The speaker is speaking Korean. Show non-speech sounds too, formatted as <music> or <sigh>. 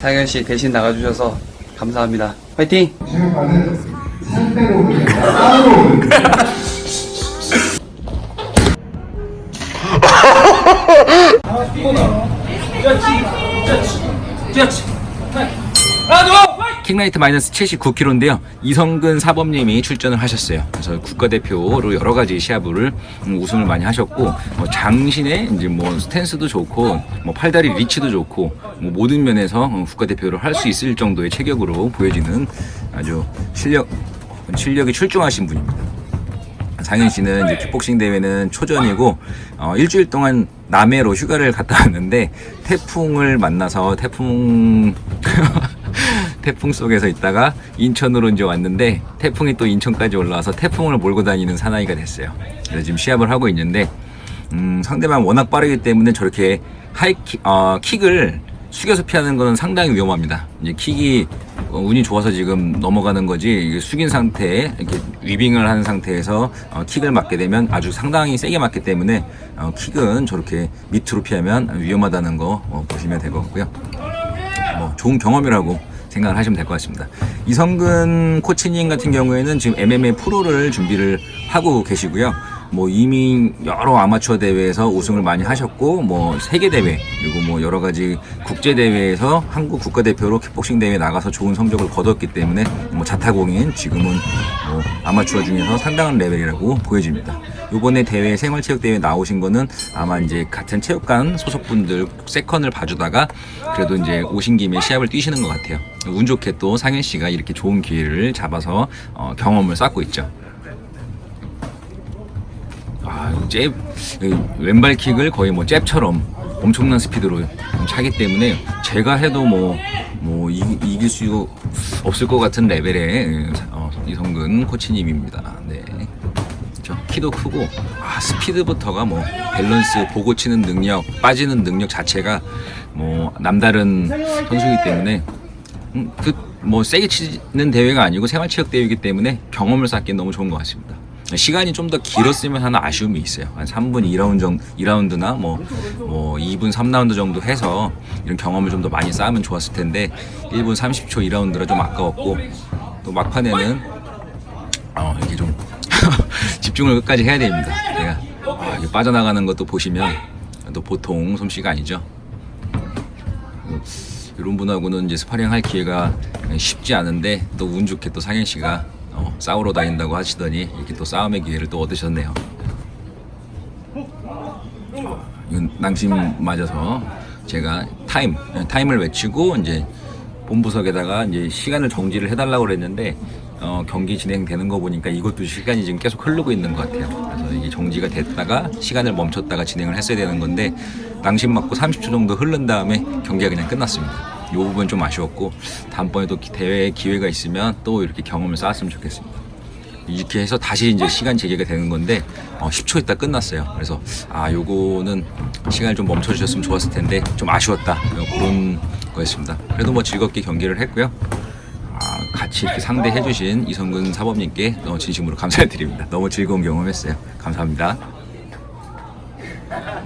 상현 씨 대신 나가주셔서 감사합니다. 화이팅! 상대로 땅으로 오는 거예요. 킹라이트 마이너스 79kg인데요. 이성근 사범님이 출전을 하셨어요. 그래서 국가대표로 여러 가지 시합을 음, 우승을 많이 하셨고 뭐 장신의 이제 뭐 스탠스도 좋고 뭐 팔다리 리치도 좋고 뭐 모든 면에서 어, 국가대표를 할 수 있을 정도의 체격으로 보여지는 아주 실력 실력이 출중하신 분입니다. 상현 씨는 이제 킥복싱 대회는 초전이고 어, 일주일 동안 남해로 휴가를 갔다 왔는데 태풍을 만나서 태풍 <laughs> 태풍 속에서 있다가 인천으로 이제 왔는데 태풍이 또 인천까지 올라와서 태풍을 몰고 다니는 사나이가 됐어요. 그래서 지금 시합을 하고 있는데 음, 상대방 워낙 빠르기 때문에 저렇게 하이킥 어, 킥을 숙여서 피하는 거는 상당히 위험합니다. 이제 킥이 어, 운이 좋아서 지금 넘어가는 거지 숙인 상태에 이렇게 위빙을 한 상태에서 어, 킥을 맞게 되면 아주 상당히 세게 맞기 때문에 어, 킥은 저렇게 밑으로 피하면 위험하다는 거 어, 보시면 될 것 같고요. 뭐 좋은 경험이라고 생각을 하시면 될 것 같습니다. 이성근 코치님 같은 경우에는 지금 MMA 프로를 준비를 하고 계시고요. 뭐 이미 여러 아마추어 대회에서 우승을 많이 하셨고 뭐 세계 대회 그리고 뭐 여러 가지 국제 대회에서 한국 국가대표로 킥복싱 대회 나가서 좋은 성적을 거뒀기 때문에 뭐 자타공인 지금은 뭐 아마추어 중에서 상당한 레벨이라고 보여집니다. 요번에 대회 생활체육 대회 나오신 거는 아마 이제 같은 체육관 소속분들 세컨을 봐주다가 그래도 이제 오신 김에 시합을 뛰시는 것 같아요. 운 좋게 또 상현 씨가 이렇게 좋은 기회를 잡아서 어, 경험을 쌓고 있죠. 아, 잽, 이 왼발 킥을 거의 뭐 잽처럼 엄청난 스피드로 차기 때문에 제가 해도 뭐, 뭐, 이, 이길 수 없을 것 같은 레벨의 어, 이성근 코치님입니다. 네. 저 키도 크고, 아, 스피드부터가 뭐, 밸런스 보고 치는 능력, 빠지는 능력 자체가 뭐, 남다른 선수이기 때문에, 음, 그, 뭐, 세게 치는 대회가 아니고 생활체육 대회이기 때문에 경험을 쌓기엔 너무 좋은 것 같습니다. 시간이 좀 더 길었으면 하는 아쉬움이 있어요. 한 3분 2라운드 정 2라운드나 뭐, 뭐 2분 3라운드 정도 해서 이런 경험을 좀 더 많이 쌓으면 좋았을 텐데 1분 30초 2라운드라 좀 아까웠고 또 막판에는 어, 이렇게 좀 <laughs> 집중을 끝까지 해야 됩니다. 제가 아, 빠져나가는 것도 보시면 또 보통 솜씨가 아니죠. 이런 분하고는 이제 스파링 할 기회가 쉽지 않은데 또 운 좋게 또 상현 씨가 어, 싸우러 다닌다고 하시더니 이렇게 또 싸움의 기회를 또 얻으셨네요. 이건 낭심 맞아서 제가 타임 타임을 외치고 이제 본부석에다가 이제 시간을 정지를 해달라고 그랬는데 어, 경기 진행되는 거 보니까 이것도 시간이 지금 계속 흐르고 있는 것 같아요. 그래서 이게 정지가 됐다가 시간을 멈췄다가 진행을 했어야 되는 건데 낭심 맞고 30초 정도 흐른 다음에 경기가 그냥 끝났습니다. 이 부분 좀 아쉬웠고 다음번에도 기- 대회 기회가 있으면 또 이렇게 경험을 쌓았으면 좋겠습니다. 이렇게 해서 다시 이제 시간 재개가 되는 건데 어, 10초 있다 끝났어요. 그래서 아 요거는 시간을 좀 멈춰 주셨으면 좋았을 텐데 좀 아쉬웠다 어, 그런 거였습니다. 그래도 뭐 즐겁게 경기를 했고요. 아, 같이 이렇게 상대해 주신 이성근 사범님께 너무 진심으로 감사드립니다. 너무 즐거운 경험했어요. 감사합니다.